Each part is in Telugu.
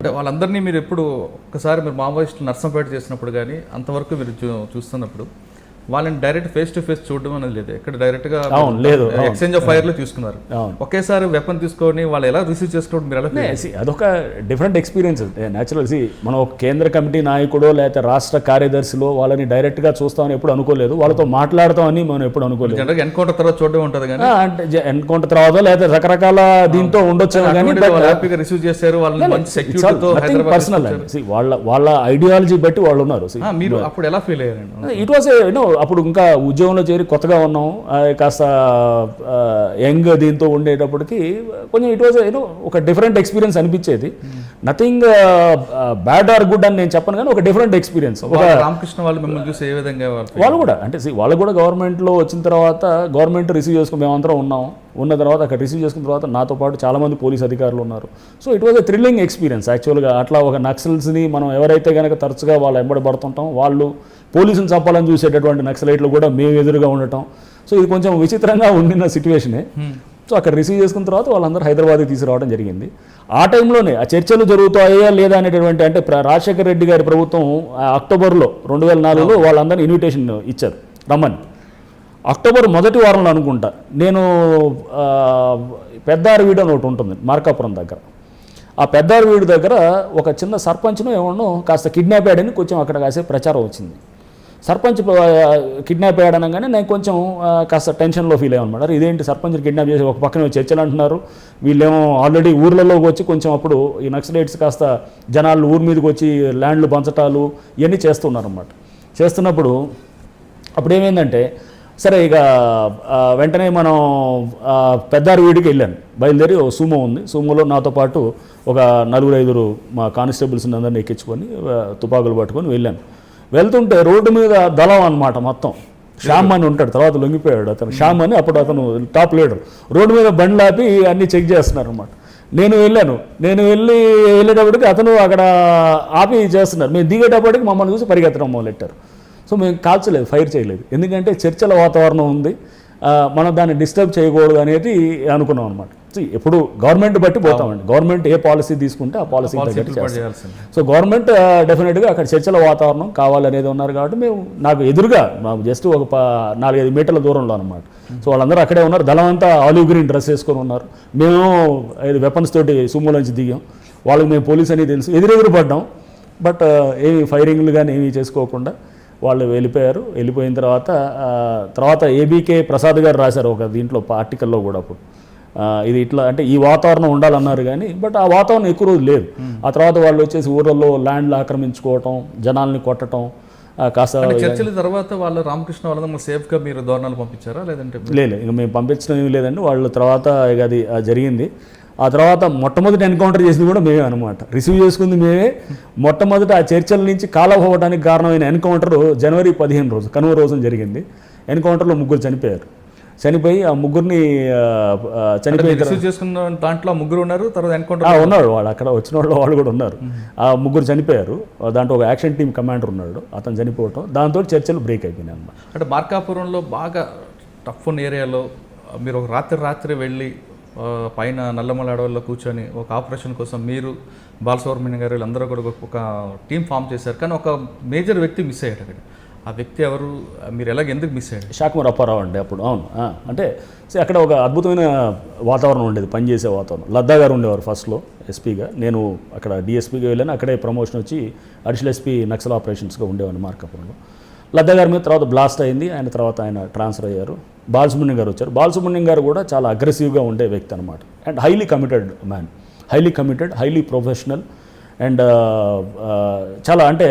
అంటే వాళ్ళందరినీ మీరు ఎప్పుడు ఒకసారి మీరు మావోయిస్టులు నర్సంపేట చేసినప్పుడు కానీ అంతవరకు మీరు చూ- చూస్తున్నప్పుడు వాళ్ళని డైరెక్ట్ ఫేస్ టు ఫేస్ చూడడం అనేది లేదు. ఎక్కడ డైరెక్ట్గా అవును, లేదు. ఎక్స్చేంజ్ ఆఫ్ ఫైర్లో తీసుకున్నారు. ఒకేసారి వెపన్ తీసుకొని వాళ్ళు ఎలా రిసీవ్ చేసుకోవడం మీరు ఎలా నే, అదొక డిఫరెంట్ ఎక్స్పీరియన్స్ న్యాచురల్ సి మనం ఒక కేంద్ర కమిటీ నాయకుడో లేకపోతే రాష్ట్ర కార్యదర్శిలో వాళ్ళని డైరెక్ట్గా చూస్తామని ఎప్పుడు అనుకోలేదు. వాళ్ళతో మాట్లాడతామని మనం ఎప్పుడు అనుకోలేదు. ఎన్కౌంటర్ తర్వాత చూడడం ఉంటుంది కానీ. అంటే ఎన్కౌంటర్ తర్వాత లేకపోతే రకరకాల దీంతో ఉండొచ్చు కానీ హ్యాపీగా రిసీవ్ చేశారు వాళ్ళని మంచి సెక్యూరిటీతో పర్సనల్ వాళ్ళ వాళ్ళ ఐడియాలజీ బట్టి వాళ్ళు ఉన్నారు మీరు అప్పుడు ఎలా ఫీల్ అయ్యారండి? ఇట్ వాస్ యూనో అప్పుడు ఇంకా ఉద్యోగంలో చేరి కొత్తగా ఉన్నాం. కాస్త యంగ్ దీంతో ఉండేటప్పటికి కొంచెం it was you know different experience అనిపించేది. నథింగ్ బ్యాడ్ ఆర్ గుడ్ అని నేను చెప్పను కానీ ఒక డిఫరెంట్ ఎక్స్పీరియన్స్ రామకృష్ణ వాళ్ళు మిమ్మల్ని చూసి ఏ విధంగా వాళ్ళు కూడా అంటే వాళ్ళు కూడా గవర్నమెంట్లో వచ్చిన తర్వాత గవర్నమెంట్ రిసీవ్ చేసుకుని మేమందరం ఉన్నాం. ఉన్న తర్వాత అక్కడ రిసీవ్ చేసుకున్న తర్వాత నాతో పాటు చాలామంది పోలీస్ అధికారులు ఉన్నారు. So it was a thrilling experience యాక్చువల్గా అట్లా ఒక నక్సల్స్ని మనం ఎవరైతే కనుక తరచుగా వాళ్ళు ఎంబడి పడుతుంటాం వాళ్ళు పోలీసులు చంపాలని చూసేటటువంటి నక్సలైట్లు కూడా మేము ఎదురుగా ఉండటం. సో ఇది కొంచెం విచిత్రంగా ఉండిన సిచ్యువేషనే సో అక్కడ రిసీవ్ చేసుకున్న తర్వాత వాళ్ళందరూ హైదరాబాద్కి తీసుకురావడం జరిగింది. ఆ టైంలోనే ఆ చర్చలు జరుగుతాయా లేదా అనేటటువంటి అంటే రాజశేఖర రెడ్డి గారి ప్రభుత్వం అక్టోబర్లో రెండు వేల నాలుగులో వాళ్ళందరినీ ఇన్విటేషన్ ఇచ్చారు రమ్మని. అక్టోబర్ మొదటి వారంలో అనుకుంటా నేను ఆ, పెద్దారవీడు అని ఒకటి ఉంటుంది మార్కాపురం దగ్గర. ఆ పెద్దారవీడు దగ్గర ఒక చిన్న సర్పంచ్ను ఏమన్నా కాస్త కిడ్నాప్ అయ్యాడని కొంచెం అక్కడ కాసే ప్రచారం వచ్చింది. సర్పంచ్ కిడ్నాప్ అయ్యాడు అనగానే నేను కొంచెం కాస్త టెన్షన్లో ఫీల్ అయ్యామన్నమాట ఇదేంటి సర్పంచ్ కిడ్నాప్ చేసి ఒక పక్కన చర్చలు అంటున్నారు. వీళ్ళేమో ఆల్రెడీ ఊర్లలోకి వచ్చి కొంచెం అప్పుడు ఈ నక్సలైట్స్ కాస్త జనాలు ఊరి మీదకి వచ్చి ల్యాండ్లు పంచటాలు ఇవన్నీ చేస్తున్నారు చేస్తున్నప్పుడు అప్పుడు ఏమైందంటే సరే ఇక వెంటనే మనం పెద్దారు వీడికి వెళ్ళాను. బయలుదేరి ఓ సూమో ఉంది. సూమోలో నాతో పాటు ఒక నలుగురు ఐదుగురు మా కానిస్టేబుల్స్ అందరిని ఎక్కించుకొని తుపాకులు పట్టుకొని వెళ్ళాను. వెళ్తుంటే రోడ్డు మీద దళం అనమాట మొత్తం. శ్యామ్ అని ఉంటాడు తర్వాత లొంగిపోయాడు అతను. శ్యామ్ అని అప్పుడు అతను టాప్ లీడర్. రోడ్డు మీద బండ్లు ఆపి అన్నీ చెక్ చేస్తున్నారు అనమాట నేను వెళ్ళాను. నేను వెళ్ళి వెళ్ళేటప్పటికి అతను అక్కడ ఆపి చేస్తున్నారు. మేము దిగేటప్పటికి మమ్మల్ని చూసి పరిగెత్తడం మొదలెట్టారు. సో మేము కాల్చలేదు ఫైర్ చేయలేదు. ఎందుకంటే చర్చల వాతావరణం ఉంది. మనం దాన్ని డిస్టర్బ్ చేయకూడదు అనేది అనుకున్నాం అనమాట ఎప్పుడు గవర్నమెంట్ బట్టి పోతామండి. గవర్నమెంట్ ఏ పాలసీ తీసుకుంటే ఆ పాలసీ సో గవర్నమెంట్ డెఫినెట్గా అక్కడ చర్చల వాతావరణం కావాలనేది ఉన్నారు కాబట్టి మేము నాకు ఎదురుగా మాకు జస్ట్ ఒక నాలుగైదు మీటర్ల దూరంలో అనమాట సో వాళ్ళందరూ అక్కడే ఉన్నారు. దళం అంతా ఆలివ్ గ్రీన్ డ్రెస్ వేసుకొని ఉన్నారు. మేము ఐదు వెపన్స్ తోటి సుమోలోంచి దిగాం. వాళ్ళకి మేము పోలీస్ అనేది తెలుసు. ఎదురెదురు పడ్డాం. బట్ ఏమి ఫైరింగ్లు కానీ ఏమీ చేసుకోకుండా వాళ్ళు వెళ్ళిపోయారు. వెళ్ళిపోయిన తర్వాత ఆ, తర్వాత ఏబీకే ప్రసాద్ గారు రాశారు ఒక దీంట్లో ఆర్టికల్లో కూడా అప్పుడు. ఇది ఇట్లా అంటే ఈ వాతావరణం ఉండాలన్నారు కానీ బట్ ఆ వాతావరణం ఎక్కువ రోజులు లేదు. ఆ తర్వాత వాళ్ళు వచ్చేసి ఊర్లలో ల్యాండ్లు ఆక్రమించుకోవటం జనాల్ని కొట్టడం కాస్త చర్చల తర్వాత వాళ్ళు రామకృష్ణ వాళ్ళందరూ సేఫ్గా మీరు దోరణాలు పంపించారా? లేదంటే లేదు ఇక మేము పంపించడం ఏమీ లేదండి. వాళ్ళు తర్వాత ఇక అది జరిగింది. ఆ తర్వాత మొట్టమొదటి ఎన్కౌంటర్ చేసింది కూడా మేమే అనమాట రిసీవ్ చేసుకుంది మేమే. మొట్టమొదట ఆ చర్చల నుంచి కాలం అవ్వడానికి కారణమైన ఎన్కౌంటర్ జనవరి పదిహేను రోజు కనుమ రోజున జరిగింది. ఎన్కౌంటర్లో ముగ్గురు చనిపోయారు. చనిపోయి ఆ ముగ్గురిని రిసీవ్ చేసుకున్న దాంట్లో ముగ్గురు ఉన్నారు తర్వాత ఎన్కౌంటర్ ఉన్నాడు వాళ్ళు అక్కడ వచ్చిన వాళ్ళు వాళ్ళు కూడా ఉన్నారు. ఆ ముగ్గురు చనిపోయారు. దాంట్లో ఒక యాక్షన్ టీం కమాండర్ ఉన్నాడు అతను చనిపోవటం. దాంతో చర్చలు బ్రేక్ అయిపోయినాయి అన్నమాట. అంటే మార్కాపురంలో బాగా టఫ్ ఉన్న ఏరియాలో మీరు ఒక రాత్రి రాత్రి వెళ్ళి పైన నల్లమల అడవుల్లో కూర్చొని ఒక ఆపరేషన్ కోసం మీరు బాలసుబ్రహ్మణ్యం గారు వీళ్ళందరూ కూడా ఒక- ఒక టీం ఫామ్ చేశారు. కానీ ఒక మేజర్ వ్యక్తి మిస్ అయ్యాడు అక్కడ. ఆ వ్యక్తి ఎవరు? మీరు ఎలాగ ఎందుకు మిస్ అయ్యారు? షాకుమార్ అప్పారావు అండి అప్పుడు అవును. అంటే see, అక్కడ ఒక అద్భుతమైన వాతావరణం ఉండేది పనిచేసే వాతావరణం. లద్దా గారు ఉండేవారు ఫస్ట్లో ఎస్పీగా నేను అక్కడ డిఎస్పీగా వెళ్ళాను. అక్కడే ప్రమోషన్ వచ్చి అడిషనల్ ఎస్పీ నక్సల్ ఆపరేషన్స్గా ఉండేవాడిని మార్కాపురంలో లద్దా గారి మీద తర్వాత బ్లాస్ట్ అయింది. ఆయన తర్వాత ఆయన ట్రాన్స్ఫర్ అయ్యారు. బాలసుబ్రహ్మణ్యం గారు వచ్చారు. బాలసుబ్రహ్మణ్యం గారు కూడా చాలా అగ్రెసివ్గా ఉండే వ్యక్తి అనమాట and highly committed man highly committed highly professional and చాలా అంటే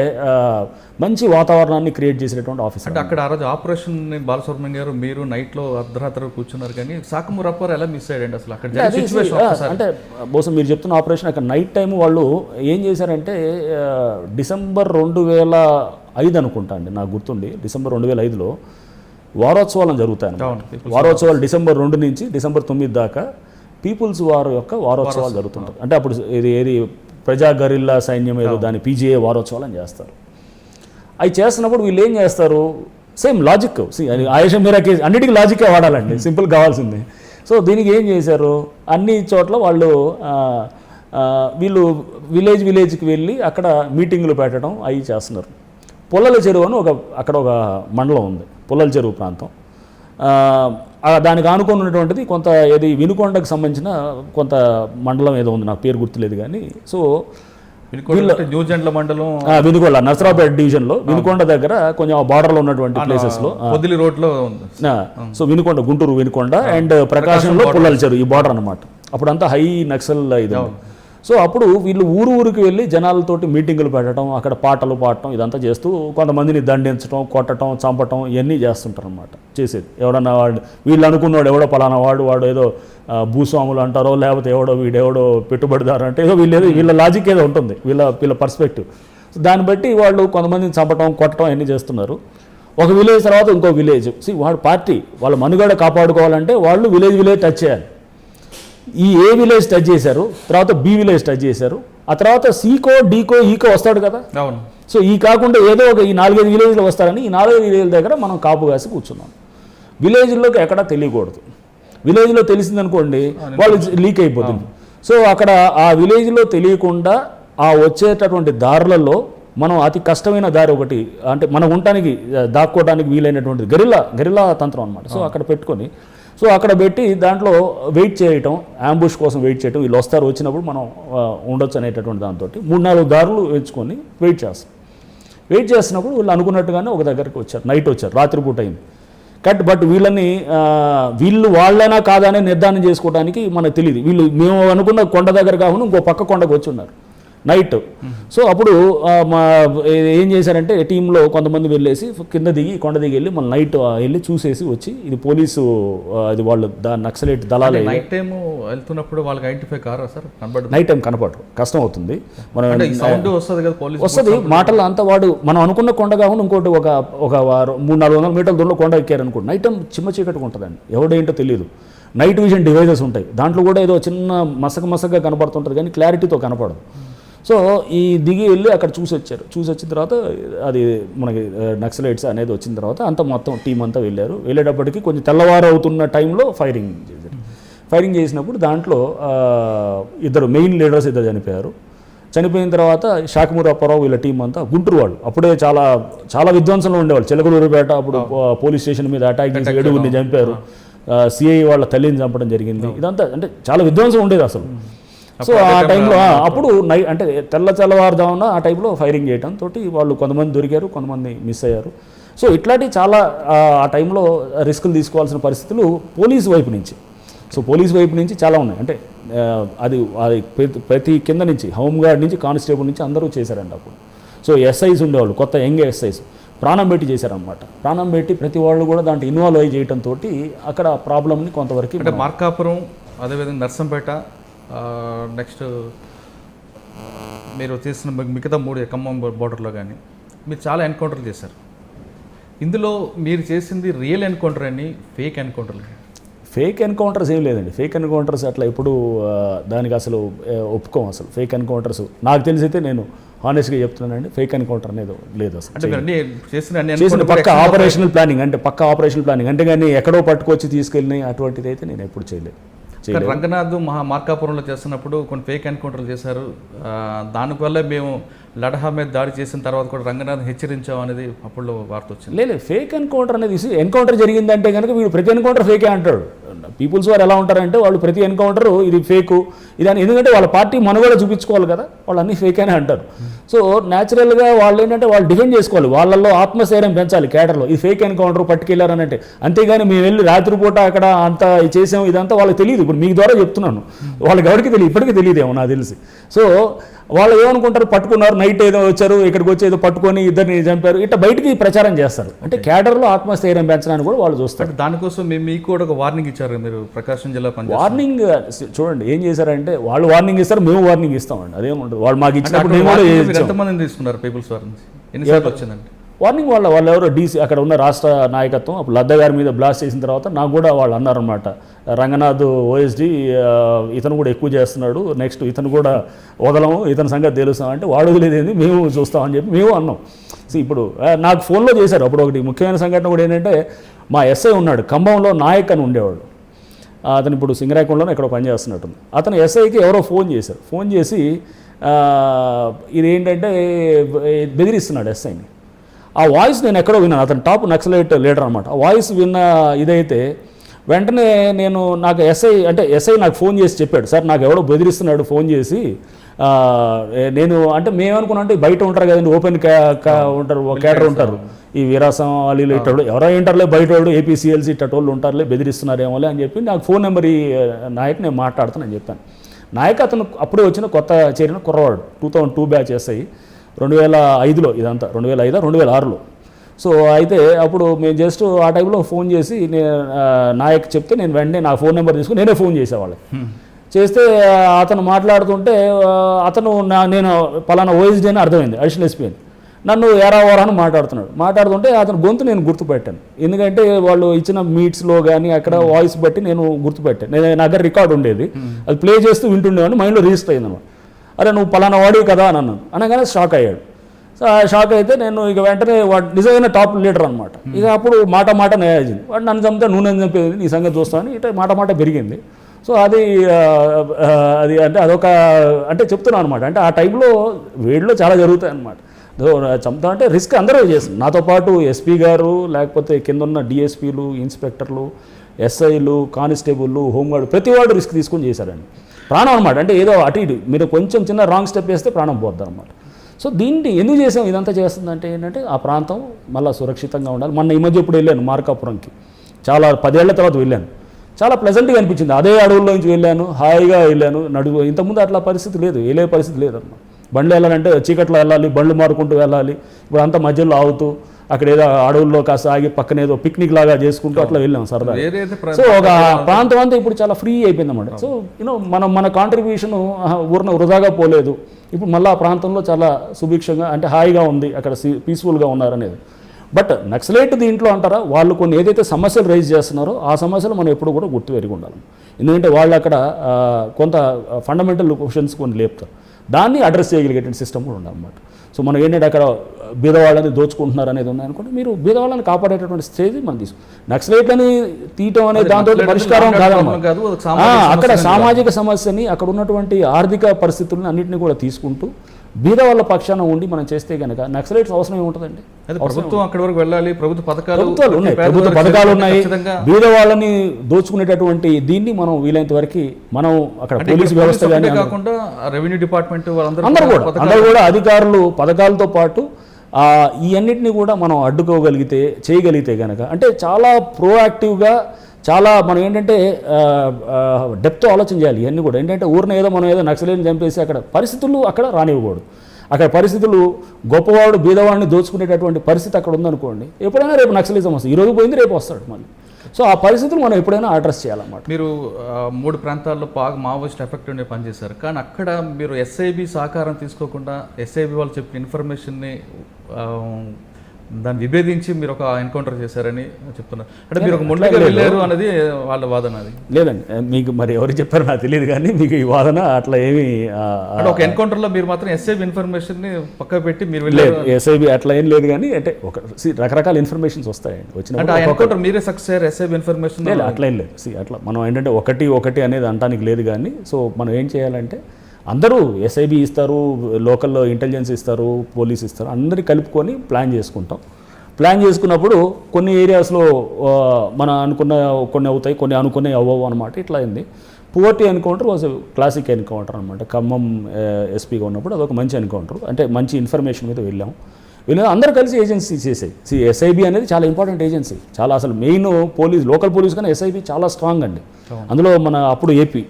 మంచి వాతావరణాన్ని క్రియేట్ చేసేటటువంటి ఆఫీసర్ అంటే అక్కడ ఆ రోజు ఆపరేషన్ బాలసుబ్రహ్మణ్యం గారు మీరు నైట్లో అర్ధరాత్రి కూర్చున్నారు కానీ సాకమూర్ అప్పారు ఎలా మిస్ అయ్యాడండి అసలు? అక్కడ ఒక్కసారి. అంటే బహుశా మీరు చెప్తున్న ఆపరేషన్ అక్కడ నైట్ టైం వాళ్ళు ఏం చేశారంటే డిసెంబర్ రెండు వేల ఐదు అనుకుంటా అండి నాకు గుర్తుంది. డిసెంబర్ రెండు వేల ఐదులో వారోత్సవాలు జరుగుతాయి. వారోత్సవాలు డిసెంబర్ రెండు నుంచి డిసెంబర్ తొమ్మిది దాకా పీపుల్స్ వార్ యొక్క వారోత్సవాలు. జరుగుతుంటాయి. అంటే అప్పుడు ఇది ఏది ప్రజా గరిల్లా సైన్యం ఏదో దాని పీజీఏ వారోత్సవాలు అని చేస్తారు. అవి చేస్తున్నప్పుడు వీళ్ళు ఏం చేస్తారు? Same logic. ఆయుషం మీరా కేసు అన్నిటికీ లాజికే వాడాలండి. సింపుల్ కావాల్సింది. సో దీనికి ఏం చేశారు? అన్ని చోట్ల వాళ్ళు వీళ్ళు విలేజ్ విలేజ్కి వెళ్ళి అక్కడ మీటింగులు పెట్టడం అవి చేస్తున్నారు. పుల్లల చెరువు అని ఒక అక్కడ ఒక మండలం ఉంది. పుల్లల చెరువు ప్రాంతం. దానికి ఆనుకొని ఉన్నటువంటిది కొంత ఏది వినుకొండకు సంబంధించిన కొంత మండలం ఏదో ఉంది నాకు పేరు గుర్తులేదు కానీ. సో న్యూజిలాండ్ల మండలం. ఆ, వినుకొండ నర్సరావుపేట డివిజన్లో వినుకొండ దగ్గర కొంచెం ఆ బార్డర్లో ఉన్నటువంటి ప్లేసెస్లో పొదిలి రోడ్లో ఉంది. సో వినుకొండ గుంటూరు వినుకొండ అండ్ ప్రకాశంలో పుల్లల చెరువు ఈ బార్డర్ అనమాట అప్పుడంతా హై నక్సల్ ఇది. సో అప్పుడు వీళ్ళు ఊరు ఊరికి వెళ్ళి జనాలతోటి మీటింగులు పెట్టడం అక్కడ పాటలు పాడటం ఇదంతా చేస్తూ కొంతమందిని దండించడం కొట్టడం చంపటం ఇవన్నీ చేస్తుంటారు అనమాట చేసేది. ఎవడన్నా వాడు వీళ్ళు అనుకున్నాడు ఎవడో పలానా వాడు వాడు ఏదో భూస్వాములు అంటారో లేకపోతే ఎవడో వీడెవడో పెట్టుబడిదారు అంటే ఏదో వీళ్ళు ఏదో వీళ్ళ లాజిక్ ఏదో ఉంటుంది వీళ్ళ వీళ్ళ పర్స్పెక్టివ్ దాన్ని బట్టి వాళ్ళు కొంతమందిని చంపటం కొట్టడం అన్నీ చేస్తున్నారు. ఒక విలేజ్ తర్వాత ఇంకో విలేజ్ సి వాడు పార్టీ వాళ్ళ మనుగడ కాపాడుకోవాలంటే వాళ్ళు విలేజ్ విలేజ్ టచ్ చేయాలి. ఈ ఏ విలేజ్ టచ్ చేశారు తర్వాత బి విలేజ్ టచ్ చేశారు. ఆ తర్వాత సీకో డీకో ఈకో వస్తాడు కదా? అవును. సో ఈ కాకుండా ఏదో ఒక ఈ నాలుగైదు విలేజ్లు వస్తారని ఈ నాలుగైదు విలేజ్ల దగ్గర మనం కాపు కాసి కూర్చున్నాం. విలేజ్లోకి ఎక్కడా తెలియకూడదు. విలేజ్లో తెలిసిందనుకోండి వాళ్ళు లీక్ అయిపోతుంది. సో అక్కడ ఆ విలేజ్లో తెలియకుండా ఆ వచ్చేటటువంటి దారులలో మనం అతి కష్టమైన దారి ఒకటి అంటే మనం ఉండటానికి దాక్కోవడానికి వీలైనటువంటి గరిల్లా గరిల్లా తంత్రం అనమాట సో అక్కడ పెట్టుకొని సో అక్కడ పెట్టి దాంట్లో వెయిట్ చేయటం అంబుష్ కోసం వెయిట్ చేయటం వీళ్ళు వస్తారు వచ్చినప్పుడు మనం ఉండొచ్చు అనేటటువంటి దాంతో మూడు నాలుగు దారులు ఎంచుకొని వెయిట్ చేస్తాం. వెయిట్ చేస్తున్నప్పుడు వీళ్ళు అనుకున్నట్టుగానే ఒక దగ్గరికి వచ్చారు నైట్ వచ్చారు రాత్రిపూట అయింది. కట్ బట్ వీళ్ళని వీళ్ళు వాళ్ళైనా కాదని నిర్ధారణ చేసుకోవడానికి మనకు తెలియదు వీళ్ళు మేము అనుకున్న కొండ దగ్గర కాకుండా ఇంకో పక్క కొండకు వచ్చి ఉన్నారు. నైట్. సో అప్పుడు ఏ- చేశారంటే టీంలో కొంతమంది వెళ్ళేసి కింద దిగి కొండ దిగి వెళ్ళి మన నైట్ వెళ్ళి చూసేసి వచ్చి ఇది పోలీసు ఇది వాళ్ళు నక్సలైట్ దళాలే నైట్ టైం వెళ్తున్నప్పుడు వాళ్ళకి ఐడెంటిఫై కారా సార్? నైట్ టైం కనపడరు. కష్టం అవుతుంది. మనం సౌండ్ వస్తుంది కదా పోలీస్ వస్తుంది. మాటలు అంతా వాడు మనం అనుకున్న కొండ కాకుండా ఇంకోటి ఒక ఒక వారం మూడు నాలుగు వందల మీటర్ల దూరంలో కొండ ఎక్కారు అనుకో నైట్ టైం చిమ్మ చీకటిగా ఉంటుందండి. ఎవడేంటో తెలియదు నైట్ విజన్ డివైజెస్ ఉంటాయి. దాంట్లో కూడా ఏదో చిన్న మసక మసకగా కనపడుతుంటుంది కానీ క్లారిటీతో కనపడదు. సో ఈ దిగి వెళ్ళి అక్కడ చూసి వచ్చారు. చూసి వచ్చిన తర్వాత అది మనకి నక్సలైట్స్ అనేది వచ్చిన తర్వాత అంతా మొత్తం టీం అంతా వెళ్ళారు. వెళ్ళేటప్పటికి కొంచెం తెల్లవారు అవుతున్న టైంలో ఫైరింగ్ చేశారు. ఫైరింగ్ చేసినప్పుడు దాంట్లో ఇద్దరు మెయిన్ లీడర్స్ ఇద్దరు చనిపోయారు. చనిపోయిన తర్వాత శాఖమూరు అప్పారావు వీళ్ళ టీం అంతా గుంటూరు వాళ్ళు. అప్పుడే చాలా చాలా విధ్వంసంలో ఉండేవాళ్ళు. చిలకలూరుపేట అప్పుడు పోలీస్ స్టేషన్ మీద అటాక్ చేసి ఏడుగురిని చంపారు. సిఐ వాళ్ళ తల్లిని చంపడం జరిగింది. ఇదంతా అంటే చాలా విధ్వంసం ఉండేది అసలు. సో ఆ టైంలో అప్పుడు నై అంటే తెల్ల తెల్లవారుదామున ఆ టైంలో ఫైరింగ్ చేయడం తోటి వాళ్ళు కొంతమంది దొరికారు కొంతమంది మిస్ అయ్యారు. సో ఇట్లాంటి చాలా ఆ, టైంలో రిస్కులు తీసుకోవాల్సిన పరిస్థితులు పోలీసు వైపు నుంచి. సో పోలీస్ వైపు నుంచి చాలా ఉన్నాయి. అంటే అది అది ప్రతి- కింద నుంచి హోంగార్డ్ నుంచి కానిస్టేబుల్ నుంచి అందరూ చేశారండి అప్పుడు. సో ఎస్ఐస్ ఉండేవాళ్ళు కొత్త యంగ్ ఎస్ఐస్. ప్రాణం పెట్టి చేశారనమాట ప్రాణం పెట్టి ప్రతి వాళ్ళు కూడా దాంట్లో ఇన్వాల్వ్ అయ్యి చేయడం తోటి అక్కడ ప్రాబ్లమ్ని కొంతవరకు అంటే మార్కాపురం అదేవిధంగా నర్సంపేట నెక్స్ట్ మీరు చేసిన మిగతా మూడు ఖమ్మం బోర్డర్లో కానీ మీరు చాలా ఎన్కౌంటర్లు చేశారు. ఇందులో మీరు చేసింది రియల్ ఎన్కౌంటర్ అని ఫేక్ ఎన్కౌంటర్లు ఫేక్ ఎన్కౌంటర్స్ ఏం లేదండి. ఫేక్ ఎన్కౌంటర్స్ అట్లా ఎప్పుడు దానికి అసలు ఒప్పుకోం అసలు. ఫేక్ ఎన్కౌంటర్స్ నాకు తెలిసైతే నేను హానెస్ట్గా చెప్తున్నానండి ఫేక్ ఎన్కౌంటర్ అనేది లేదు అసలు. చేసిన పక్క ఆపరేషనల్ ప్లానింగ్ అంటే పక్క ఆపరేషనల్ ప్లానింగ్ అంటే కానీ ఎక్కడో పట్టుకొచ్చి తీసుకెళ్ళిన అటువంటిది అయితే నేను ఎప్పుడు చేయలేదు. రంగనాథ్ మహా మార్కాపురంలో చేస్తున్నప్పుడు కొన్ని ఫేక్ ఎన్కౌంటర్లు చేశారు. ఆ, దానివల్ల మేము లడహా మీద దాడి చేసిన తర్వాత కూడా రంగనాథ్ హెచ్చరించాం అనేది అప్పుడు వార్త వచ్చింది. లేదు ఫేక్ ఎన్కౌంటర్ అనేది ఎన్కౌంటర్ జరిగిందంటే కనుక వీడు ప్రతి ఎన్కౌంటర్ ఫేకే అంటాడు. పీపుల్స్ వారు ఎలా ఉంటారంటే వాళ్ళు ప్రతి ఎన్కౌంటర్ ఇది ఫేకు ఇదని ఎందుకంటే వాళ్ళ పార్టీ మనుగడ చూపించుకోవాలి కదా వాళ్ళు అన్ని ఫేక్ అని అంటారు. సో న్యాచురల్గా వాళ్ళు ఏంటంటే వాళ్ళు డిఫెండ్ చేసుకోవాలి. వాళ్ళల్లో ఆత్మస్థైర్యం పెంచాలి కేటర్లో ఇది ఫేక్ ఎన్కౌంటర్ పట్టుకెళ్ళారని అంటే అంతేగాని మేము వెళ్ళి రాత్రిపూట అక్కడ అంత చేసాం ఇదంతా వాళ్ళకి తెలియదు. ఇప్పుడు మీ ద్వారా చెప్తున్నాను. వాళ్ళకి ఎవరికి తెలియదు? ఇప్పటికీ తెలియదేమో నాకు తెలిసి. సో వాళ్ళు ఏమనుకుంటారు? పట్టుకున్నారు. నైట్ ఏదో వచ్చారు ఇక్కడికి వచ్చి ఏదో పట్టుకొని ఇద్దరిని చంపారు. ఇట్లా బయటికి ప్రచారం చేస్తారు. అంటే కేడర్లో ఆత్మస్థైర్యం పెంచడానికి కూడా వాళ్ళు చూస్తారు. దానికోసం మేము మీకు కూడా ఒక వార్నింగ్ ఇచ్చారు మీరు? ప్రకాశం జిల్లా పని వార్నింగ్ చూడండి ఏం చేశారంటే వాళ్ళు వార్నింగ్ ఇస్తారు మేము వార్నింగ్ ఇస్తామండి. అదేం ఉండదు. వాళ్ళు మాకు ఇచ్చినప్పుడు మేము కూడా. ఎంతమందిని తీసుకున్నారు పీపుల్స్ వారి నుంచి? ఎన్నిసార్లు వచ్చిందండి? వార్నింగ్ వాళ్ళ వాళ్ళు ఎవరో డీసీ అక్కడ ఉన్న రాష్ట్ర నాయకత్వం అప్పుడు లద్దా గారి మీద బ్లాస్ట్ చేసిన తర్వాత నాకు కూడా వాళ్ళు అన్నారనమాట రంగనాథ్ ఓఎస్డి ఇతను కూడా ఎక్కువ చేస్తున్నాడు. నెక్స్ట్ ఇతను కూడా వదలము ఇతని సంగతి తెలుస్తాం అంటే వాడు వదిలేదేంది మేము చూస్తామని చెప్పి మేము అన్నాం. సో ఇప్పుడు నాకు ఫోన్లో చేశారు అప్పుడు ఒకటి ముఖ్యమైన సంఘటన కూడా ఏంటంటే మా ఎస్ఐ ఉన్నాడు ఖమ్మంలో నాయక్ అని ఉండేవాడు. అతను ఇప్పుడు సింగరాకొండలో ఇక్కడ పనిచేస్తున్నట్టుంది. అతను ఎస్ఐకి ఎవరో ఫోన్ చేశారు. ఫోన్ చేసి ఇదేంటంటే బెదిరిస్తున్నాడు ఎస్ఐని. ఆ వాయిస్ నేను ఎక్కడో విన్నాను. అతను టాప్ నక్సలైట్ లీడర్ అనమాట ఆ వాయిస్ విన్న ఇదైతే వెంటనే నేను నాకు ఎస్ఐ అంటే ఎస్ఐ నాకు ఫోన్ చేసి చెప్పాడు. సార్ నాకు ఎవడో బెదిరిస్తున్నాడు ఫోన్ చేసి. నేను అంటే మేమనుకున్నాం అంటే బయట ఉంటారు కదండి ఓపెన్ ఉంటారు కేడర్ ఉంటారు. ఈ వీరాసం వాళ్ళు వీళ్ళు ఇట్టడు ఎవరో ఏంటారులే బయట వాడు ఏపీసీఎల్సీ ఇట్టోళ్ళు ఉంటారులే బెదిరిస్తున్నారేమోలే అని చెప్పి నాకు ఫోన్ నెంబర్ ఈ నాయక్ నేను మాట్లాడుతానని చెప్పాను. నాయక్ అతను అప్పుడే వచ్చిన కొత్త చేరిన కుర్రవాడు two thousand two batch SI రెండు వేల ఐదులో ఇదంతా రెండు వేల ఐదు రెండు వేల ఆరులో. సో అయితే అప్పుడు మేము జస్ట్ ఆ టైంలో ఫోన్ చేసి నేను నాయక్ చెప్తే నేను వెంటనే నా ఫోన్ నెంబర్ తీసుకుని నేనే ఫోన్ చేసేవాళ్ళకి చేస్తే అతను మాట్లాడుతుంటే అతను నా నేను పలానా ఓఎస్డీ అని అర్థమైంది అడిషనల్ ఎస్పీ అని. నన్ను ఎరా ఓరా అని మాట్లాడుతున్నాడు. మాట్లాడుతుంటే అతని గొంతు నేను గుర్తుపెట్టాను. ఎందుకంటే వాళ్ళు ఇచ్చిన మీట్స్లో కానీ అక్కడ వాయిస్ బట్టి నేను గుర్తుపెట్టాను. నేను నా దగ్గర రికార్డ్ ఉండేది. అది ప్లే చేస్తూ వింటుండేవాడిని మైండ్లో రిజిస్టర్ అయింది అనమాట అరే నువ్వు పలానా వాడివి కదా అని అన్నాను. అనగానే షాక్ అయ్యాడు. షాక్ అయితే నేను ఇక వెంటనే వాడు నిజమైన టాప్ లీడర్ అనమాట ఇక అప్పుడు మాట మాట నేయాజింది వాడు నన్ను చంపితే నువ్వు నన్ను చంపేది నీ సంగతి చూస్తాను ఇట మాట మాట పెరిగింది. సో అది అది అంటే అదొక అంటే చెప్తున్నాను అనమాట అంటే ఆ టైంలో వేడిలో చాలా జరుగుతాయి అనమాట చంపుతా అంటే రిస్క్ అందరూ చేస్తుంది నాతో పాటు ఎస్పీ గారు లేకపోతే కింద ఉన్న డిఎస్పీలు ఇన్స్పెక్టర్లు ఎస్ఐలు కానిస్టేబుల్లు హోంగార్డు ప్రతి వాడు రిస్క్ తీసుకొని చేశారండి. ప్రాణం అనమాట అంటే ఏదో అటు ఇటు మీరు కొంచెం చిన్న రాంగ్ స్టెప్ వేస్తే ప్రాణం పోద్ది అనమాట సో దీన్ని ఎందుకు చేసాం? ఇదంతా చేస్తుందంటే ఏంటంటే ఆ ప్రాంతం మళ్ళీ సురక్షితంగా ఉండాలి. మొన్న ఈ మధ్య ఇప్పుడు వెళ్ళాను? మార్కాపురంకి. చాలా పదేళ్ళ తర్వాత వెళ్ళాను. చాలా ప్లెజెంట్గా అనిపించింది. అదే అడవుల్లో నుంచి వెళ్ళాను హాయిగా వెళ్ళాను నడుగు ఇంతకుముందు అట్లా పరిస్థితి లేదు. వెళ్ళే పరిస్థితి లేదమ్మా బండ్లు వెళ్ళాలంటే చీకట్లో వెళ్ళాలి బండ్లు మారుకుంటూ వెళ్ళాలి. ఇప్పుడు అంతా మధ్యలో ఆగుతూ అక్కడ ఏదో అడవుల్లో కాస్త ఆగి పక్కన ఏదో పిక్నిక్ లాగా చేసుకుంటూ అట్లా వెళ్ళాం సరదా సో ఒక ప్రాంతం అంతా ఇప్పుడు చాలా ఫ్రీ అయిపోయింది అన్నమాట. సో యూనో మనం మన కాంట్రిబ్యూషన్ ఊరిన వృధాగా పోలేదు. ఇప్పుడు మళ్ళీ ఆ ప్రాంతంలో చాలా సుభిక్షంగా అంటే హాయిగా ఉంది అక్కడ పీస్ఫుల్గా ఉన్నారనేది. బట్ నక్సలైట్ దీంట్లో అంటారా? వాళ్ళు కొన్ని ఏదైతే సమస్యలు రైజ్ చేస్తున్నారో ఆ సమస్యలు మనం ఎప్పుడు కూడా గుర్తు వెరిగి ఉండాలి. ఎందుకంటే వాళ్ళు అక్కడ కొంత ఫండమెంటల్ క్వశ్చన్స్ కొన్ని లేపుతారు. దాన్ని అడ్రస్ చేయగలిగేటువంటి సిస్టమ్ కూడా ఉండాలన్నమాట. సో మనం ఏంటంటే అక్కడ బీదవాళ్ళని దోచుకుంటున్నారు అనేది ఉన్నాయనుకోండి మీరు బీదవాళ్ళని కాపాడేటటువంటి స్టేజ్ మనం తీసుకు నక్సలైట్లని తీయటం అనే దాంతో పరిష్కారం కాదు, అక్కడ సామాజిక సమస్యని అక్కడ ఉన్నటువంటి ఆర్థిక పరిస్థితులను అన్నింటినీ కూడా తీసుకుంటూ బీద వాళ్ళ పక్షాన ఉండి మనం చేస్తే కనుక నక్సలైట్స్ అవసరం ఏముంటుందండి? ప్రభుత్వం అక్కడి వరకు వెళ్ళాలి. ప్రభుత్వ పథకాలు ఉన్నాయి. ప్రభుత్వ పథకాలు ఉన్నాయి. బీద వాళ్ళని దోచుకునేటటువంటి దీన్ని మనం వీలైనంత వరకు మనం అక్కడ పోలీసు వ్యవస్థ కాకుండా రెవెన్యూ డిపార్ట్మెంట్ వాళ్ళందరూ అందరూ కూడా అందరూ కూడా అధికారులు పథకాలతో పాటు ఈ అన్నిటిని కూడా మనం అడ్డుకోగలిగితే చేయగలిగితే కనుక అంటే చాలా ప్రోయాక్టివ్గా చాలా మనం ఏంటంటే డెప్త్ ఆలోచన చేయాలి ఇవన్నీ కూడా. ఏంటంటే ఊరిని ఏదో మనం ఏదో నక్సలేని చంపేసి అక్కడ పరిస్థితులు అక్కడ రానివ్వకూడదు. అక్కడ పరిస్థితులు గొప్పవాడు బీదవాడిని దోచుకునేటటువంటి పరిస్థితి అక్కడ ఉందనుకోండి ఎప్పుడైనా రేపు నక్సలిజం వస్తుంది. ఈరోజు పోయింది రేపు వస్తాడు మళ్ళీ. సో ఆ పరిస్థితులు మనం ఎప్పుడైనా అడ్రస్ చేయాలన్నమాట. మీరు మూడు ప్రాంతాల్లో బాగా మావోయిస్ట్ ఎఫెక్ట్ ఉండే పనిచేశారు కానీ అక్కడ మీరు ఎస్ఐబి సహకారం తీసుకోకుండా ఎస్ఐబి వాళ్ళు చెప్పిన ఇన్ఫర్మేషన్ని దాన్ని విభేదించి మీరు ఒక ఎన్కౌంటర్ చేశారని చెప్తున్నారు అంటే మీరు ఒక మొండిగా వెళ్ళారు అనేది వాళ్ళ వాదన అది. లేదండి. మీకు మరి ఎవరు చెప్పారో నాకు తెలియదు కానీ మీకు ఈ వాదన అట్లా ఏమీ అంటే ఒక ఎన్కౌంటర్లో మీరు మాత్రం ఎస్ఐబి ఇన్ఫర్మేషన్ని పక్క పెట్టి మీరు వెళ్ళారు. ఎస్ఐబి అట్లా ఏం లేదు కానీ అంటే ఒక రకరకాల ఇన్ఫర్మేషన్స్ వస్తాయండి. ఆ ఎన్కౌంటర్ మీరే సక్సెస్ అయ్యారు ఎస్ఐబి ఇన్ఫర్మేషన్ లేదు అట్లా ఏం లేదు. See, అట్లా మనం ఏంటంటే ఒకటి ఒకటి అనేది అంటానికి లేదు కానీ సో మనం ఏం చేయాలంటే అందరూ ఎస్ఐబి ఇస్తారు లోకల్లో ఇంటెలిజెన్స్ ఇస్తారు పోలీస్ ఇస్తారు అందరి కలుపుకొని ప్లాన్ చేసుకుంటాం. ప్లాన్ చేసుకున్నప్పుడు కొన్ని ఏరియాస్లో మన అనుకున్న కొన్ని అవుతాయి కొన్ని అనుకునే అవ్వవు అనమాట ఇట్లా అయింది. Poverty encounter was classic encounter అనమాట ఖమ్మం ఎస్పీగా ఉన్నప్పుడు అదొక మంచి ఎన్కౌంటర్ అంటే మంచి ఇన్ఫర్మేషన్ మీద వెళ్ళాం. వీళ్ళు అందరూ కలిసి ఏజెన్సీ చేసాయి. సి ఎస్ఐబి అనేది చాలా ఇంపార్టెంట్ ఏజెన్సీ చాలా అసలు మెయిన్ పోలీస్ లోకల్ పోలీస్ కానీ ఎస్ఐబి చాలా స్ట్రాంగ్ అండి. అందులో మన అప్పుడు ఏపీ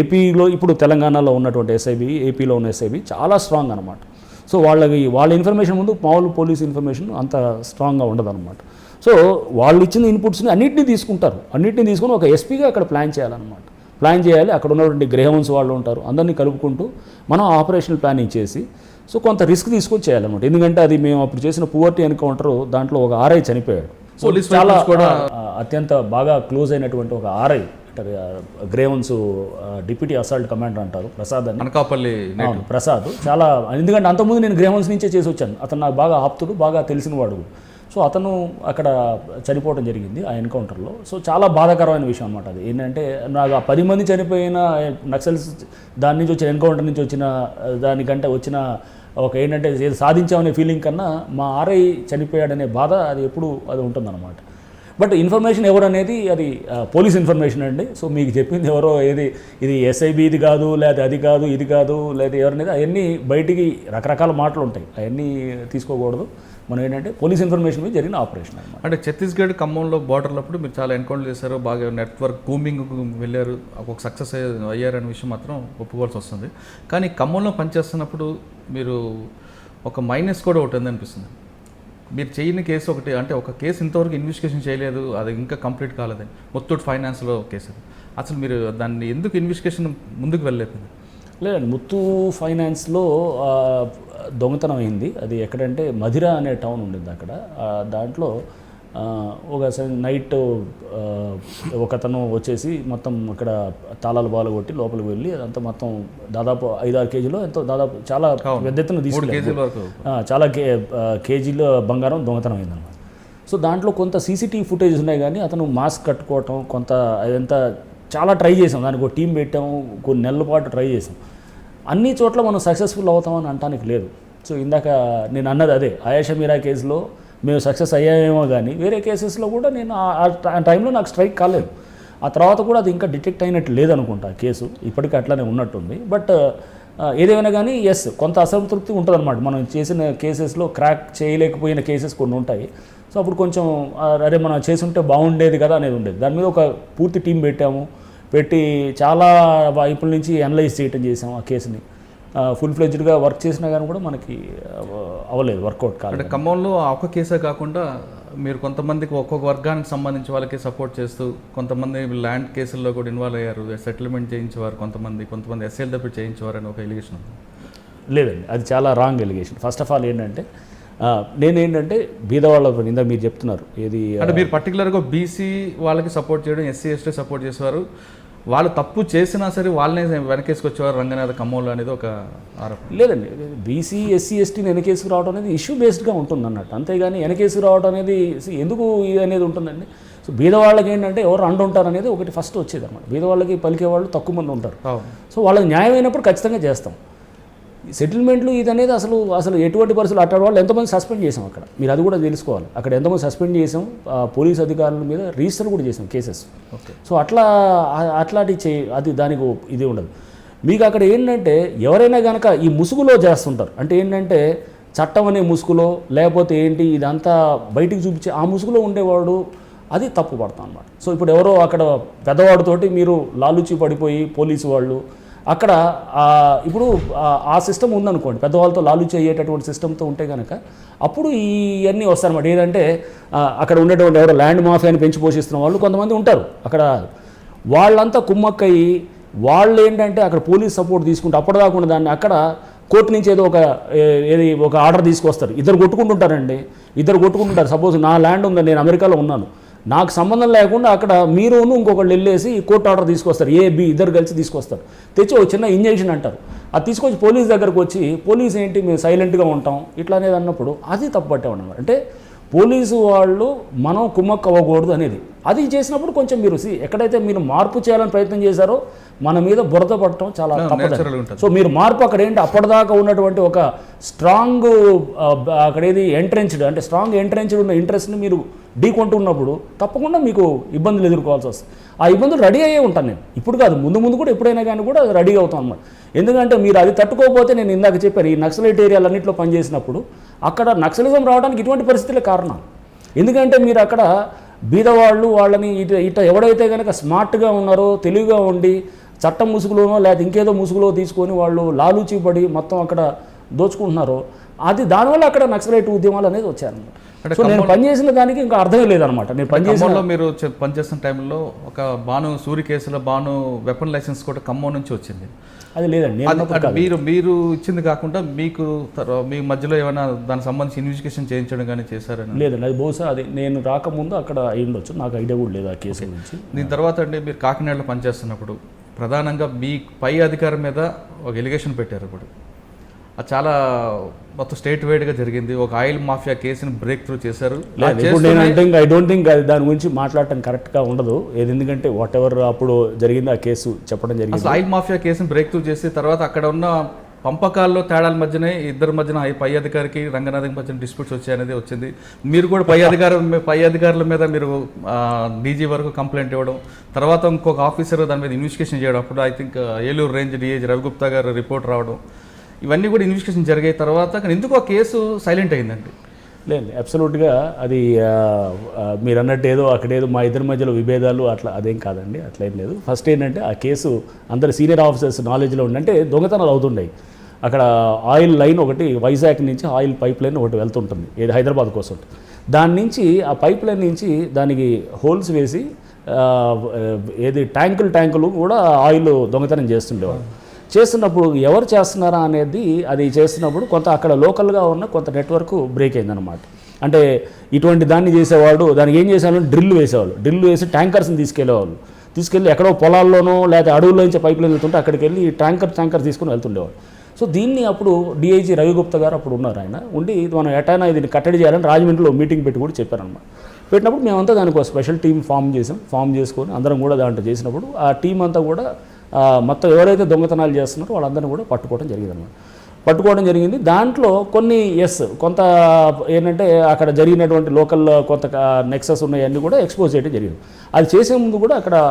ఏపీలో ఇప్పుడు తెలంగాణలో ఉన్నటువంటి ఎస్ఐబి ఏపీలో ఉన్న ఎస్ఐబి చాలా స్ట్రాంగ్ అనమాట సో వాళ్ళకి వాళ్ళ ఇన్ఫర్మేషన్ ముందు మామూలు పోలీస్ ఇన్ఫర్మేషన్ అంత స్ట్రాంగ్గా ఉండదు అనమాట సో వాళ్ళు ఇచ్చిన ఇన్పుట్స్ని అన్నింటినీ తీసుకుంటారు. అన్నింటినీ తీసుకుని ఒక ఎస్పీగా అక్కడ ప్లాన్ చేయాలన్నమాట. ప్లాన్ చేయాలి అక్కడ ఉన్నటువంటి గ్రహవంశ వాళ్ళు ఉంటారు అందరినీ కలుపుకుంటూ మనం ఆపరేషనల్ ప్లానింగ్ చేసి సో కొంత రిస్క్ తీసుకొని చేయాలన్నమాట. ఎందుకంటే అది మేము అప్పుడు చేసిన పువర్టీ ఎన్కౌంటర్ దాంట్లో ఒక ఆర్ఐ చనిపోయాడు. సో చాలా కూడా అత్యంత బాగా క్లోజ్ అయినటువంటి ఒక RI grievance deputy assault commander అంటారు ప్రసాద్ అని. అనకాపల్లి అవును ప్రసాద్. చాలా ఎందుకంటే అంతకుముందు నేను గ్రేవన్స్ నుంచే చేసి వచ్చాను. అతను నాకు బాగా ఆప్తుడు బాగా తెలిసిన వాడు సో అతను అక్కడ చనిపోవడం జరిగింది ఆ ఎన్కౌంటర్లో. సో చాలా బాధాకరమైన విషయం అనమాట అది. ఏంటంటే నాకు ఆ పది మంది చనిపోయిన నక్సల్స్ దాని నుంచి వచ్చిన ఎన్కౌంటర్ నుంచి వచ్చిన దానికంటే వచ్చిన ఒక ఏంటంటే ఏదో సాధించామనే ఫీలింగ్ కన్నా మా ఆర్ఐ చనిపోయాడనే బాధ అది ఎప్పుడు అది ఉంటుందన్నమాట. బట్ ఇన్ఫర్మేషన్ ఎవరు అనేది అది పోలీస్ ఇన్ఫర్మేషన్ అండి. సో మీకు చెప్పింది ఎవరో ఏది ఇది ఎస్ఐబి ఇది కాదు లేదా అది కాదు ఇది కాదు లేదా ఎవరనేది అవన్నీ బయటికి రకరకాల మాటలు ఉంటాయి. అవన్నీ తీసుకోకూడదు. మనం ఏంటంటే పోలీస్ ఇన్ఫర్మేషన్ మీద జరిగిన ఆపరేషన్ అనమాట అంటే ఛత్తీస్గఢ్ ఖమ్మంలో బార్డర్లప్పుడు మీరు చాలా ఎన్కౌంటర్ చేశారు బాగా నెట్వర్క్ కూమింగ్ వెళ్ళారు ఒక సక్సెస్ అయ్యారనే విషయం మాత్రం ఒప్పుకోవాల్సి వస్తుంది. కానీ ఖమ్మంలో పనిచేస్తున్నప్పుడు మీరు ఒక మైనస్ కూడా ఒకటి ఉందనిపిస్తుంది. మీరు చేయని కేసు ఒకటి అంటే ఒక కేసు ఇంతవరకు ఇన్వెస్టిగేషన్ చేయలేదు అది ఇంకా కంప్లీట్ కాలేదని. ముత్తూట్ ఫైనాన్స్లో కేసు అది. అసలు మీరు దాన్ని ఎందుకు ఇన్వెస్టిగేషన్ ముందుకు వెళ్ళలేకపోయింది లేదండి ముత్తు ఫైనాన్స్లో దొంగతనం అయింది. అది ఎక్కడంటే మధిర అనే టౌన్ ఉండింది అక్కడ. దాంట్లో ఒక నైట్ ఒకతను వచ్చేసి మొత్తం అక్కడ తాళాలు బాలు కొట్టి లోపలికి వెళ్ళి అదంతా మొత్తం దాదాపు ఐదారు కేజీలో ఎంతో దాదాపు చాలా పెద్ద ఎత్తున ఆ, చాలా కే కేజీల బంగారం దొంగతనం అయిందన్నమాట. సో దాంట్లో కొంత సీసీటీవీ ఫుటేజ్ ఉన్నాయి కానీ అతను మాస్క్ కట్టుకోవటం కొంత అదంతా చాలా ట్రై చేసాం. దానికి ఒక టీం పెట్టాము కొన్ని నెలల పాటు ట్రై చేసాం. అన్ని చోట్ల మనం సక్సెస్ఫుల్ అవుతామని అనటానికి లేదు. సో ఇందాక నేను అన్నది అదే ఆయేషా మీరా కేసులో మేము సక్సెస్ అయ్యామేమో కానీ వేరే కేసెస్లో కూడా నేను ఆ- టైంలో నాకు స్ట్రైక్ కాలేదు. ఆ తర్వాత కూడా అది ఇంకా డిటెక్ట్ అయినట్టు లేదనుకుంటా కేసు. ఇప్పటికీ అట్లానే ఉన్నట్టుంది. బట్ ఏదేమైనా కానీ ఎస్ కొంత అసంతృప్తి ఉంటుందన్నమాట. మనం చేసిన కేసెస్లో క్రాక్ చేయలేకపోయిన కేసెస్ కొన్ని ఉంటాయి. సో అప్పుడు కొంచెం అరే మనం చేసుంటే బాగుండేది కదా అనేది ఉండేది. దాని మీద ఒక పూర్తి టీం పెట్టాము. పెట్టి చాలా వైపుల నుంచి అనలైజ్ చేయటం చేసాము ఆ కేసుని. ఫుల్ ఫ్లెజ్డ్గా వర్క్ చేసినా కానీ కూడా మనకి అవ్వలేదు వర్కౌట్ అంటే కాలేదు ఖమ్మంలో ఆ ఒక్క కేసే కాకుండా మీరు కొంతమందికి ఒక్కొక్క వర్గానికి సంబంధించి వాళ్ళకి సపోర్ట్ చేస్తూ కొంతమంది ల్యాండ్ కేసుల్లో కూడా ఇన్వాల్వ్ అయ్యారు సెటిల్మెంట్ చేయించేవారు కొంతమంది కొంతమంది ఎస్ఎల్ తప్పి చేయించేవారు అని ఒక ఎలిగేషన్ ఉంది. లేదండి అది చాలా wrong allegation first of all ఏంటంటే ఆ, నేనేంటంటే బీదవాళ్ళ ఇందా మీరు చెప్తున్నారు ఏది అంటే మీరు పర్టికులర్గా బీసీ వాళ్ళకి సపోర్ట్ చేయడం ఎస్సీ ఎస్టీ సపోర్ట్ చేసేవారు. వాళ్ళు తప్పు చేసినా సరే వాళ్ళనే వెనకేసుకొచ్చేవారు రంగనాథ ఖమ్మంలో అనేది ఒక ఆరోపణ. లేదండి బీసీ ఎస్సీ ఎస్టీని వెనకేసుకు రావడం అనేది ఇష్యూ బేస్డ్గా ఉంటుంది అన్నట్టు అంతేగాని వెనకేసుకు రావడం అనేది ఎందుకు ఇది అనేది ఉంటుందండి? సో బీదవాళ్ళకి ఏంటంటే ఎవరు అండు ఉంటారు అనేది ఒకటి ఫస్ట్ వచ్చేది అనమాట బీదవాళ్ళకి పలికే వాళ్ళు తక్కువ మంది ఉంటారు. సో వాళ్ళకి న్యాయం అయినప్పుడు ఖచ్చితంగా చేస్తాం. సెటిల్మెంట్లు ఇది అనేది అసలు అసలు ఎటువంటి పరిస్థితులు అట్టాడు వాళ్ళు ఎంతమంది సస్పెండ్ చేసాం అక్కడ. మీరు అది కూడా తెలుసుకోవాలి. అక్కడ ఎంతమంది సస్పెండ్ చేసాం. పోలీస్ అధికారుల మీద రిజిస్టర్ కూడా చేసాం కేసెస్. సో అట్లా అట్లాంటి చే అది దానికి ఇది ఉండదు. మీకు అక్కడ ఏంటంటే ఎవరైనా కనుక ఈ ముసుగులో చేస్తుంటారు. అంటే ఏంటంటే చట్టం అనే ముసుగులో లేకపోతే ఏంటి ఇదంతా బయటికి చూపించే ఆ ముసుగులో ఉండేవాడు అది తప్పు పడతాం అనమాట సో ఇప్పుడు ఎవరో అక్కడ పెద్దవాడితోటి మీరు లాలుచి పడిపోయి పోలీసు వాళ్ళు అక్కడ ఇప్పుడు ఆ- సిస్టమ్ ఉందనుకోండి పెద్దవాళ్ళతో లాలుచి అయ్యేటటువంటి సిస్టమ్తో ఉంటే కనుక అప్పుడు ఇవన్నీ వస్తారన్నమాట ఏదంటే అక్కడ ఉండేటువంటి ఎవరో ల్యాండ్ మాఫియాని పెంచి పోషిస్తున్న వాళ్ళు కొంతమంది ఉంటారు. అక్కడ వాళ్ళంతా కుమ్మక్కయ్యి వాళ్ళు ఏంటంటే అక్కడ పోలీస్ సపోర్ట్ తీసుకుంటే అప్పటిదాకా ఉన్న దాన్ని అక్కడ కోర్టు నుంచి ఏదో ఒక ఏది ఒక ఆర్డర్ తీసుకొస్తారు. ఇద్దరు కొట్టుకుంటుంటారండి. ఇద్దరు కొట్టుకుంటుంటారు. సపోజ్ నా ల్యాండ్ ఉంది నేను అమెరికాలో ఉన్నాను. నాకు సంబంధం లేకుండా అక్కడ మీరును ఇంకొకళ్ళు వెళ్ళేసి కోర్టు ఆర్డర్ తీసుకొస్తారు. ఏ బి ఇద్దరు కలిసి తీసుకొస్తారు. తెచ్చి ఒక చిన్న ఇంజెక్షన్ అంటారు. అది తీసుకొచ్చి పోలీస్ దగ్గరకు వచ్చి పోలీస్ ఏంటి? మేము సైలెంట్గా ఉంటాం. ఇట్లా అనేది అన్నప్పుడు అది తప్పు పట్టేవాడు అంటే పోలీసు వాళ్ళు మనం కుమ్మక్క అవ్వకూడదు అనేది. అది చేసినప్పుడు కొంచెం మీరు ఎక్కడైతే మీరు మార్పు చేయాలని ప్రయత్నం చేశారో మన మీద బురద పడటం చాలా తప్పదు సో మీరు మార్పు అక్కడ ఏంటి? అప్పటిదాకా ఉన్నటువంటి ఒక స్ట్రాంగ్ అక్కడ ఏది? ఎంట్రెన్స్డ్ అంటే స్ట్రాంగ్ ఎంట్రెన్స్డ్ ఉన్న ఇంట్రెస్ట్ని మీరు ఢీ కొంటున్నప్పుడు తప్పకుండా మీకు ఇబ్బందులు ఎదుర్కోవాల్సి వస్తుంది. ఆ ఇబ్బందులు రెడీ అయ్యే ఉంటాను నేను. ఇప్పుడు కాదు ముందు ముందు కూడా ఎప్పుడైనా కానీ కూడా రెడీ అవుతాం అన్నమాట. ఎందుకంటే మీరు అది తట్టుకోకపోతే నేను ఇందాక చెప్పాను ఈ నక్సలైట్ ఏరియాలన్నింటిలో పనిచేసినప్పుడు అక్కడ నక్సలిజం రావడానికి ఇటువంటి పరిస్థితులే కారణం ఎందుకంటే మీరు అక్కడ బీదవాళ్ళు వాళ్ళని ఇట ఇట ఎవడైతే కనుక స్మార్ట్గా ఉన్నారో తెలివిగా ఉండి చట్టం ముసుగులోనో లేదా ఇంకేదో ముసుగులో తీసుకొని వాళ్ళు లాలూచి పడి మొత్తం అక్కడ దోచుకుంటున్నారో అది దానివల్ల అక్కడ నక్సలైట్ ఉద్యమాలు అనేది వచ్చారన్నమాట సో నేను పనిచేసిన దానికి ఇంకా అర్థమే లేదనమాట. నేను పనిచేసిన మీరు పనిచేస్తున్న టైంలో ఒక బాను సూరి కేసులో బాను వెపన్ లైసెన్స్ కూడా ఖమ్మం నుంచి వచ్చింది. అది లేదండి. మీరు మీరు ఇచ్చింది కాకుండా మీకు మీ మధ్యలో ఏమైనా దానికి సంబంధించి ఇన్వెస్టిగేషన్ చేయించడం కానీ చేశారని? లేదండి అది బహుశా అది నేను రాకముందు అక్కడ ఉండొచ్చు. నాకు ఐడియా కూడా లేదు ఆ కేసు గురించి. దీని తర్వాత అండి మీరు కాకినాడలో పనిచేస్తున్నప్పుడు ప్రధానంగా మీ పై అధికారి మీద ఒక ఎలిగేషన్ పెట్టారు ఇప్పుడు. అది చాలా మొత్తం స్టేట్ వైడ్గా జరిగింది. ఒక ఆయిల్ మాఫియా కేసుని బ్రేక్ త్రూ చేశారు. ఐ డోంట్ థింక్ దాని గురించి మాట్లాడటం కరెక్ట్గా ఉండదు. ఏది ఎందుకంటే వాట్ ఎవర్ అప్పుడు జరిగింది ఆ కేసు చెప్పడం జరిగింది. అసలు ఆయిల్ మాఫియా కేసుని బ్రేక్ త్రూ చేసి తర్వాత అక్కడ ఉన్న పంపకాల్లో తేడాల మధ్యనే ఇద్దరి మధ్యన పై అధికారికి రంగనాథ్కి మధ్యన డిస్ప్యూట్స్ వచ్చాయనేది వచ్చింది. మీరు కూడా పై అధికారం పై అధికారుల మీద మీరు డీజీ వరకు కంప్లైంట్ ఇవ్వడం తర్వాత ఇంకొక ఆఫీసర్ దాని మీద ఇన్వెస్టిగేషన్ చేయడం అప్పుడు I think Eluru range DAG Ravi Gupta గారు రిపోర్ట్ రావడం ఇవన్నీ కూడా ఇన్వెస్టిగేషన్ జరిగే తర్వాత కానీ ఎందుకు ఆ కేసు సైలెంట్ అయిందండి? లేదు అబ్సల్యూట్గా అది మీరు అన్నట్టు ఏదో అక్కడేదో మా ఇద్దరి మధ్యలో విభేదాలు అట్లా అదేం కాదండి అట్లా ఏం లేదు. ఫస్ట్ ఏంటంటే ఆ కేసు అందరు సీనియర్ ఆఫీసర్స్ నాలెడ్జ్లో ఉండంటే దొంగతనాలు అవుతుంటాయి అక్కడ ఆయిల్ లైన్ ఒకటి వైజాగ్ నుంచి ఆయిల్ పైప్ లైన్ ఒకటి వెళ్తుంటుంది ఏది హైదరాబాద్ కోసం. దాని నుంచి ఆ పైప్ లైన్ నుంచి దానికి హోల్స్ వేసి ఏది ట్యాంకులు ట్యాంకులు కూడా ఆయిల్ దొంగతనం చేస్తుండేవాడు చేస్తున్నప్పుడు ఎవరు చేస్తున్నారా అనేది అది చేస్తున్నప్పుడు కొంత అక్కడ లోకల్గా ఉన్న కొంత నెట్వర్క్ బ్రేక్ అయిందనమాట అంటే ఇటువంటి దాన్ని చేసేవాడు దానికి ఏం చేసేవాళ్ళు? డ్రిల్ వేసేవాళ్ళు. డ్రిల్ వేసి ట్యాంకర్స్ని తీసుకెళ్ళేవాళ్ళు తీసుకెళ్ళి ఎక్కడో పొలాల్లోనో లేదా అడవుల్లో నుంచి పైప్ లైన్ వెళ్తుంటే అక్కడికి వెళ్ళి ట్యాంకర్ ట్యాంకర్ తీసుకుని వెళ్తుండేవాడు సో దీన్ని అప్పుడు డిఐజీ రవిగుప్త గారు అప్పుడు ఉన్నారు ఆయన. ఉండి మనం ఎటైనా ఇది కట్టడి చేయాలని రాజమండ్రిలో మీటింగ్ పెట్టి కూడా చెప్పారనమాట పెట్టినప్పుడు మేమంతా దానికి ఒక స్పెషల్ టీం ఫామ్ చేసాం. ఫామ్ చేసుకొని అందరం కూడా దాంట్లో చేసినప్పుడు ఆ టీం అంతా కూడా మొత్తం ఎవరైతే దొంగతనాలు చేస్తున్నారో వాళ్ళందరినీ కూడా పట్టుకోవడం జరిగింది అనమాట పట్టుకోవడం జరిగింది. దాంట్లో కొన్ని ఎస్ కొంత ఏంటంటే అక్కడ జరిగినటువంటి లోకల్ కొంత నెక్సెస్ ఉన్నాయన్నీ కూడా ఎక్స్పోజ్ చేయడం జరిగింది. అది చేసే ముందు కూడా అక్కడ